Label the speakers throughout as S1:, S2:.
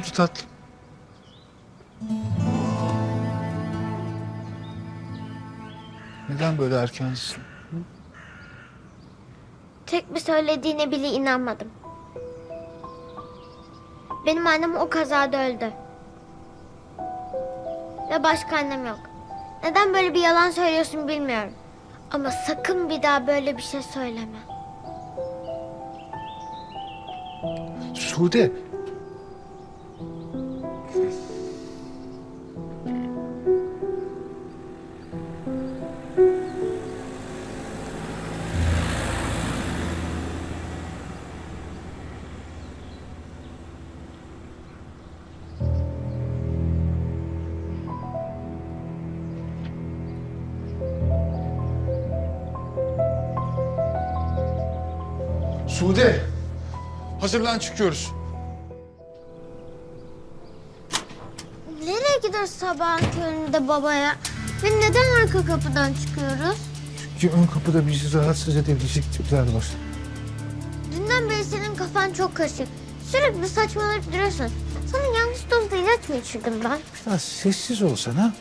S1: oldu tatlım? Neden böyle erkensin?
S2: Tek bir söylediğine bile inanmadım. Benim annem o kazada öldü. Ve başka annem yok. Neden böyle bir yalan söylüyorsun bilmiyorum. Ama sakın bir daha böyle bir şey söyleme.
S1: Sude. Sude. Hazırlan çıkıyoruz.
S2: Nereye gidiyoruz sabahın köründe babaya? Ve neden arka kapıdan çıkıyoruz?
S1: Çünkü ön kapıda bizi rahatsız edebilecek tipler var.
S2: Dünden beri senin kafan çok karışık. Sürekli saçmalayıp duruyorsun. Sana yanlış dozda ilaç mı içirdim ben?
S1: Biraz sessiz olsana.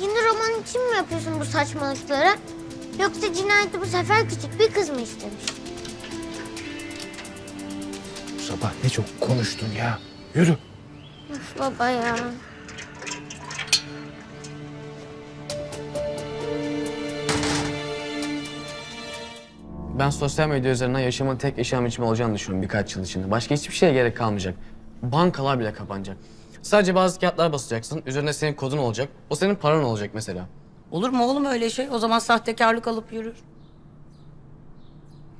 S2: Yeni roman için mi yapıyorsun bu saçmalıkları? Yoksa cinayeti bu sefer küçük bir kız mı işlemiş?
S1: Sabah ne çok konuştun ya. Yürü.
S2: Of baba ya.
S3: Ben sosyal medya üzerinden yaşamın tek yaşam biçimi olacağını düşünüyorum birkaç yıl içinde. Başka hiçbir şeye gerek kalmayacak. Bankalar bile kapanacak. Sadece bazı kağıtlar basacaksın. Üzerine senin kodun olacak. O senin paran olacak mesela.
S4: Olur mu oğlum öyle şey? O zaman sahtekarlık alıp yürür.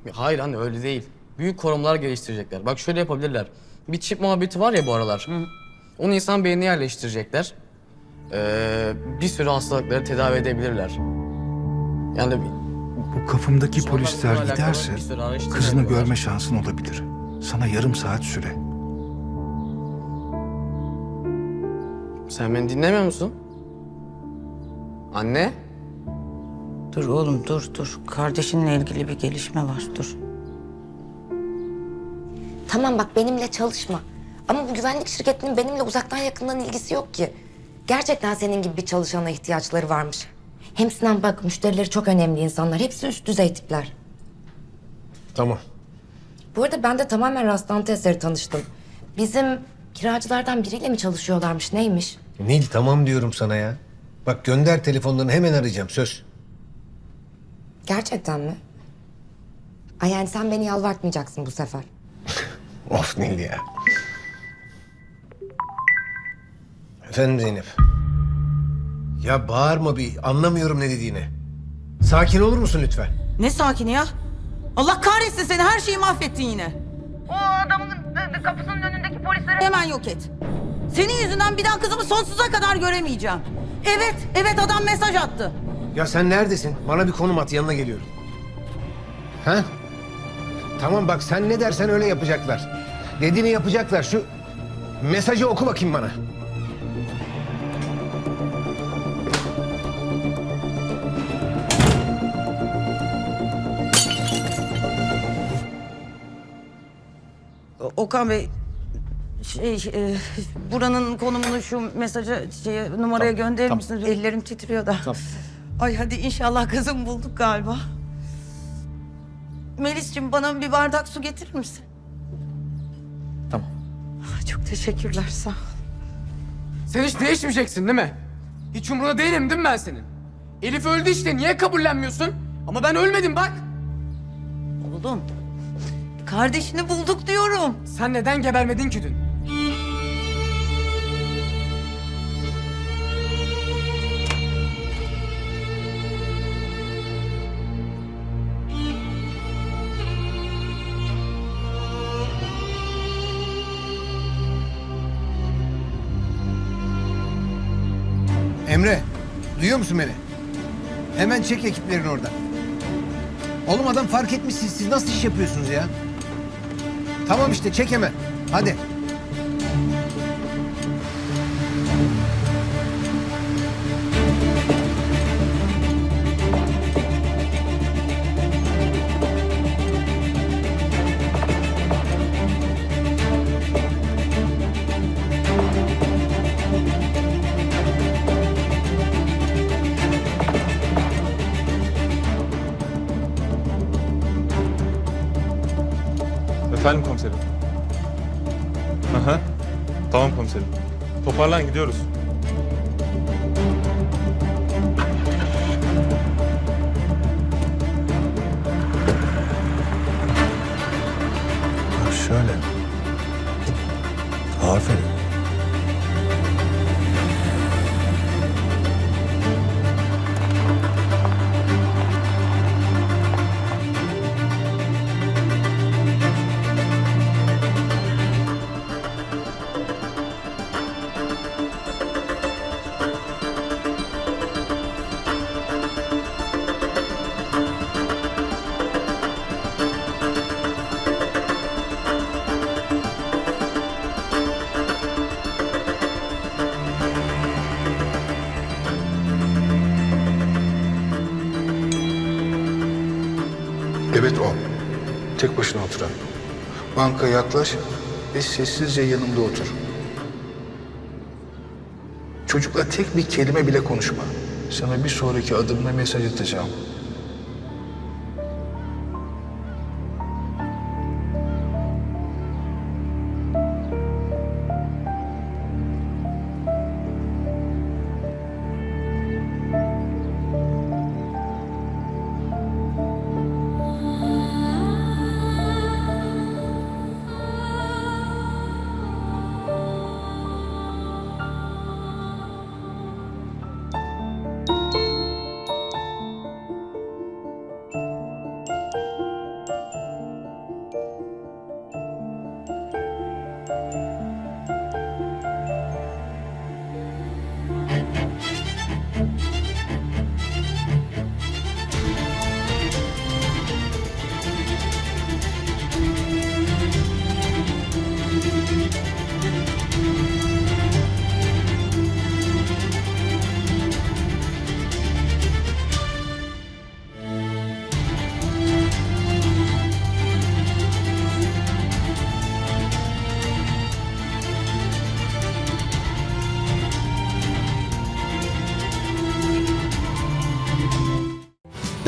S3: Ya Hayır anne öyle değil. Büyük korumlar geliştirecekler. Bak şöyle yapabilirler. Bir çip muhabbeti var ya bu aralar. Onu insan beynine yerleştirecekler. Ee, bir sürü hastalıkları tedavi edebilirler. Yani
S1: Bu kafamdaki
S3: Sonra
S1: polisler
S3: bununla alakalı
S1: giderse
S3: bir sürü araştırma
S1: kızını
S3: yapıyorlar.
S1: görme şansın olabilir. Sana yarım saat süre.
S3: sen beni dinlemiyor musun? Anne?
S4: Dur oğlum dur dur. Kardeşinle ilgili bir gelişme var dur.
S5: Tamam bak benimle çalışma. Ama bu güvenlik şirketinin benimle uzaktan yakından ilgisi yok ki. Gerçekten senin gibi bir çalışana ihtiyaçları varmış. Hem Sinan bak müşterileri çok önemli insanlar. Hepsi üst düzey tipler.
S6: Tamam.
S5: Bu arada ben de tamamen rastlantı eseri tanıştım. Bizim kiracılardan biriyle mi çalışıyorlarmış neymiş?
S6: Nil tamam diyorum sana ya. Bak gönder telefonlarını hemen arayacağım söz.
S5: Gerçekten mi? Ay yani sen beni yalvartmayacaksın bu sefer.
S6: Of Nil ya. Efendim Zeynep. Ya bağırma bir anlamıyorum ne dediğini. Sakin olur musun lütfen?
S4: Ne sakini ya? Allah kahretsin seni her şeyi mahvettin yine. O adamın kapısının önündeki polisleri hemen yok et. Senin yüzünden bir daha kızımı sonsuza kadar göremeyeceğim. Evet, evet adam mesaj attı.
S6: Ya sen neredesin? Bana bir konum at yanına geliyorum. Ha? Tamam bak sen ne dersen öyle yapacaklar. Dediğini yapacaklar. Şu mesajı oku bakayım bana.
S4: O- Okan Bey, şey, e, buranın konumunu şu mesaja, şeye, numaraya gönderir misiniz? Ellerim titriyor da. Ay hadi inşallah kızım bulduk galiba. Melis'ciğim bana bir bardak su getirir misin? Çok teşekkürler sağ ol.
S3: Sen hiç değişmeyeceksin değil mi? Hiç umurunda değilim değil mi ben senin? Elif öldü işte niye kabullenmiyorsun? Ama ben ölmedim bak.
S4: Oğlum, kardeşini bulduk diyorum.
S3: Sen neden gebermedin ki dün?
S6: Emre, duyuyor musun beni? Hemen çek ekiplerini oradan. Oğlum adam fark etmiş siz, siz nasıl iş yapıyorsunuz ya? Tamam işte çek hemen. Hadi.
S7: Efendim komiserim. Aha. Tamam komiserim. Toparlan gidiyoruz.
S1: Evet o. Tek başına oturan. Bankaya yaklaş ve sessizce yanımda otur. Çocukla tek bir kelime bile konuşma. Sana bir sonraki adımda mesaj atacağım.